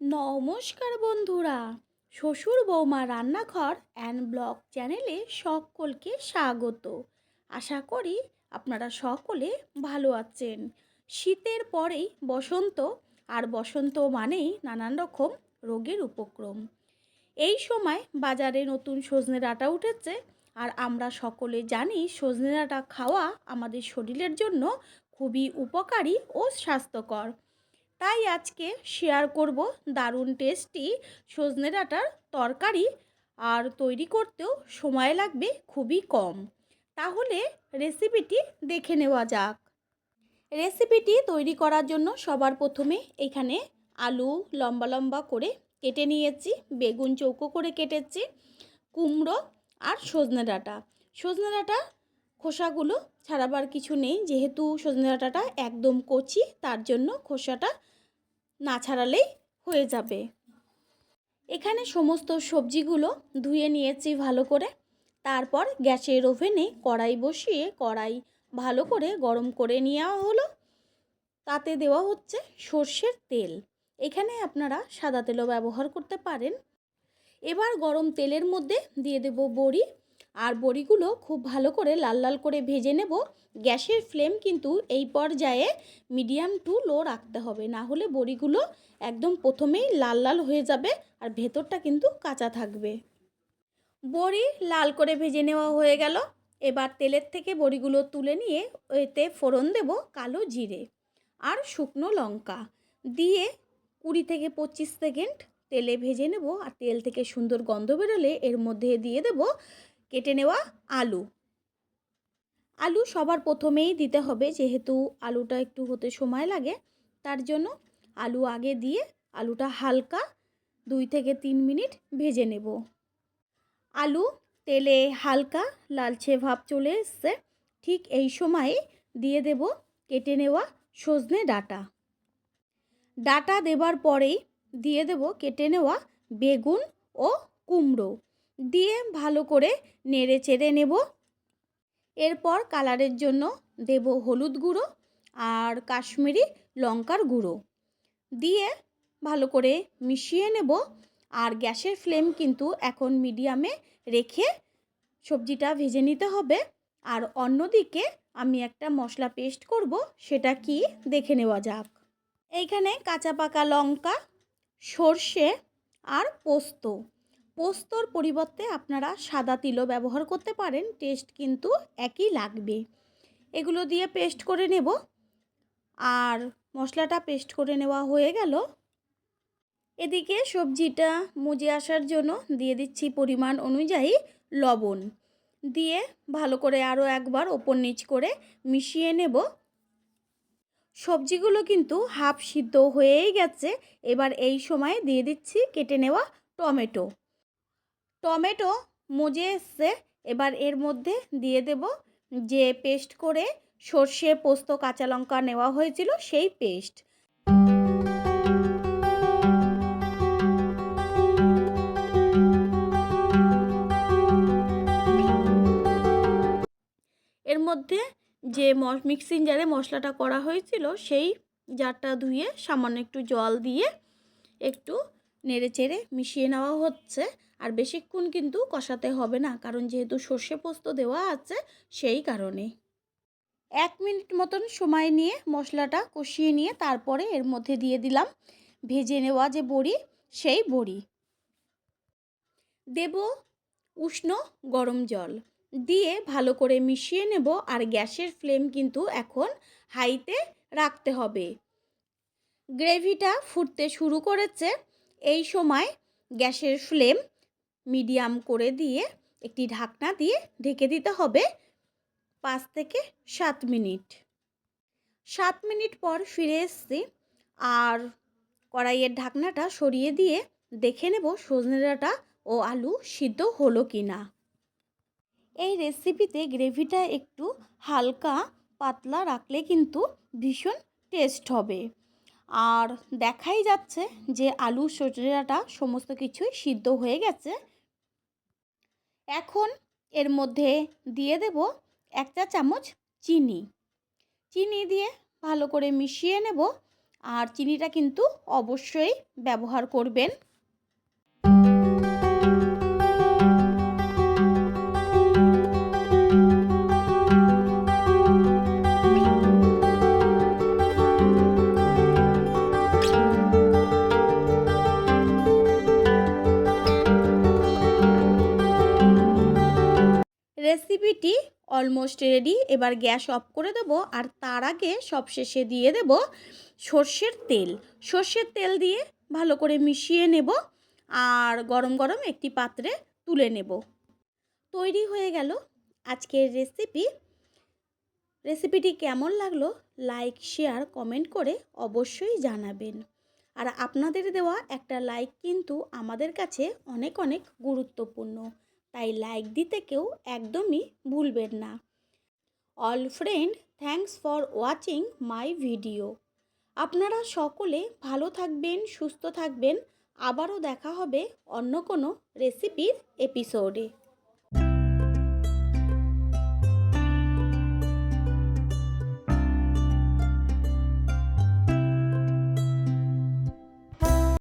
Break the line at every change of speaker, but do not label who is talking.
নমস্কার বন্ধুরা। শ্বশুর বৌমা রান্নাঘর অ্যান্ড ব্লগ চ্যানেলে সকলকে স্বাগত। আশা করি আপনারা সকলে ভালো আছেন। শীতের পরেই বসন্ত, আর বসন্ত মানেই নানান রকম রোগের উপক্রম। এই সময় বাজারে নতুন সজনে ডাঁটা উঠেছে, আর আমরা সকলে জানি সজনে ডাঁটা খাওয়া আমাদের শরীরের জন্য খুবই উপকারী ও স্বাস্থ্যকর। তাই আজকে শেয়ার করব দারুণ টেস্টি সজনে ডাঁটার তরকারি। আর তৈরি করতেও সময় লাগবে খুবই কম। তাহলে রেসিপিটি দেখে নেওয়া যাক। রেসিপিটি তৈরি করার জন্য সবার প্রথমে এখানে আলু লম্বা লম্বা করে কেটে নিয়েছি, বেগুন চৌকো করে কেটেছি, কুমড়ো আর সজনে ডাঁটা। সজনে ডাঁটা খোসাগুলো ছাড়াবার কিছু নেই, যেহেতু সজনে ডাঁটাটা একদম কচি, তার জন্য খোসাটা না ছাড়ালেই হয়ে যাবে। এখানে সমস্ত সবজিগুলো ধুয়ে নিয়েছি ভালো করে। তারপর গ্যাসের ওভেনে কড়াই বসিয়ে কড়াই ভালো করে গরম করে নেওয়া হলো। তাতে দেওয়া হচ্ছে সর্ষের তেল। এখানে আপনারা সাদা তেলও ব্যবহার করতে পারেন। এবার গরম তেলের মধ্যে দিয়ে দেব বড়ি। আর বড়িগুলো খুব ভালো করে লাল লাল করে ভেজে নেব। গ্যাসের ফ্লেম কিন্তু এই পর্যায়ে মিডিয়াম টু লো রাখতে হবে। না হলে বড়িগুলো একদম প্রথমেই লাল লাল হয়ে যাবে আর ভেতরটা কিন্তু কাঁচা থাকবে। বড়ি লাল করে ভেজে নেওয়া হয়ে গেল। এবার তেলের থেকে বড়িগুলো তুলে নিয়ে এতে ফোড়ন দেব কালো জিরে আর শুকনো লঙ্কা। দিয়ে কুড়ি থেকে পঁচিশ সেকেন্ড তেলে ভেজে নেব আর তেল থেকে সুন্দর গন্ধ বেরোলে এর মধ্যে দিয়ে দেব কেটে নেওয়া আলু। আলু সবার প্রথমেই দিতে হবে, যেহেতু আলুটা একটু হতে সময় লাগে, তার জন্য আলু আগে দিয়ে আলুটা হালকা দুই থেকে তিন মিনিট ভেজে নেব। আলু তেলে হালকা লালচে ভাব চলে এসছে, ঠিক এই সময়ে দিয়ে দেব কেটে নেওয়া সজনে ডাটা। ডাটা দেবার পরেই দিয়ে দেব কেটে নেওয়া বেগুন ও কুমড়ো। দিয়ে ভালো করে নেড়ে চেড়ে নেব। এরপর কালারের জন্য দেব হলুদ গুঁড়ো আর কাশ্মীরি লঙ্কার গুঁড়ো। দিয়ে ভালো করে মিশিয়ে নেব আর গ্যাসের ফ্লেম কিন্তু এখন মিডিয়ামে রেখে সবজিটা ভেজে নিতে হবে। আর অন্যদিকে আমি একটা মশলা পেস্ট করব, সেটা কি দেখে নেওয়া যাক। এইখানে কাঁচা পাকা লঙ্কা, সর্ষে আর পোস্ত। পোস্তর পরিবর্তে আপনারা সাদা তিলও ব্যবহার করতে পারেন, টেস্ট কিন্তু একই লাগবে। এগুলো দিয়ে পেস্ট করে নেব। আর মশলাটা পেস্ট করে নেওয়া হয়ে গেল। এদিকে সবজিটা মুজে আসার জন্য দিয়ে দিচ্ছি পরিমাণ অনুযায়ী লবণ। দিয়ে ভালো করে আরও একবার ওপর নিচ করে মিশিয়ে নেব। সবজিগুলো কিন্তু হাফ সিদ্ধ হয়েই গেছে। এবার এই সময় দিয়ে দিচ্ছি কেটে নেওয়া টমেটো। টমেটো মজে এসছে। এবার এর মধ্যে দিয়ে দেব যে পেস্ট করে সর্ষে, পোস্ত, কাঁচা লঙ্কা নেওয়া হয়েছিল সেই পেস্ট। এর মধ্যে যে মিক্সিং জারে মশলাটা করা হয়েছিল সেই জারটা ধুয়ে সামান্য একটু জল দিয়ে একটু নেড়ে চেড়ে মিশিয়ে নেওয়া হচ্ছে। আর বেশিক্ষণ কিন্তু কষাতে হবে না, কারণ যেহেতু সর্ষে পোস্ত দেওয়া আছে সেই কারণে। এক মিনিট মতন সময় নিয়ে মশলাটা কষিয়ে নিয়ে তারপরে এর মধ্যে দিয়ে দিলাম ভেজে নেওয়া যে বড়ি, সেই বড়ি। দেব উষ্ণ গরম জল। দিয়ে ভালো করে মিশিয়ে নেব আর গ্যাসের ফ্লেম কিন্তু এখন হাইতে রাখতে হবে। গ্রেভিটা ফুটতে শুরু করেছে, এই সময় গ্যাসের ফ্লেম মিডিয়াম করে দিয়ে, একটি ঢাকনা দিয়ে ঢেকে দিতে হবে পাঁচ থেকে সাত মিনিট। সাত মিনিট পর ফিরে এসছি আর কড়াইয়ের ঢাকনাটা সরিয়ে দিয়ে দেখে নেব সজনে ডাঁটা ও আলু সিদ্ধ হলো কি না। এই রেসিপিতে গ্রেভিটা একটু হালকা পাতলা রাখলে কিন্তু ভীষণ টেস্ট হবে। আর দেখাই যাচ্ছে যে আলু সজনাটা সমস্ত কিছুই সিদ্ধ হয়ে গেছে। এখন এর মধ্যে দিয়ে দেব একটা চামচ চিনি। চিনি দিয়ে ভালো করে মিশিয়ে নেব। আর চিনিটা কিন্তু অবশ্যই ব্যবহার করবেন। রেসিপিটি অলমোস্ট রেডি। এবার গ্যাস অফ করে দেব আর তার আগে সবশেষে দিয়ে দেব সর্ষের তেল। সর্ষের তেল দিয়ে ভালো করে মিশিয়ে নেব আর গরম গরম একটি পাত্রে তুলে নেব। তৈরি হয়ে গেল আজকের রেসিপি। রেসিপিটি কেমন লাগল লাইক, শেয়ার, কমেন্ট করে অবশ্যই জানাবেন। আর আপনাদের দেওয়া একটা লাইক কিন্তু আমাদের কাছে অনেক অনেক গুরুত্বপূর্ণ। তাই লাইক দিতে কেউ একদমই ভুলবেন না। All friend thanks for watching my video আপনারা সকলে ভালো থাকবেন, সুস্থ থাকবেন। আবারও দেখা হবে অন্য কোনো রেসিপির এপিসোডে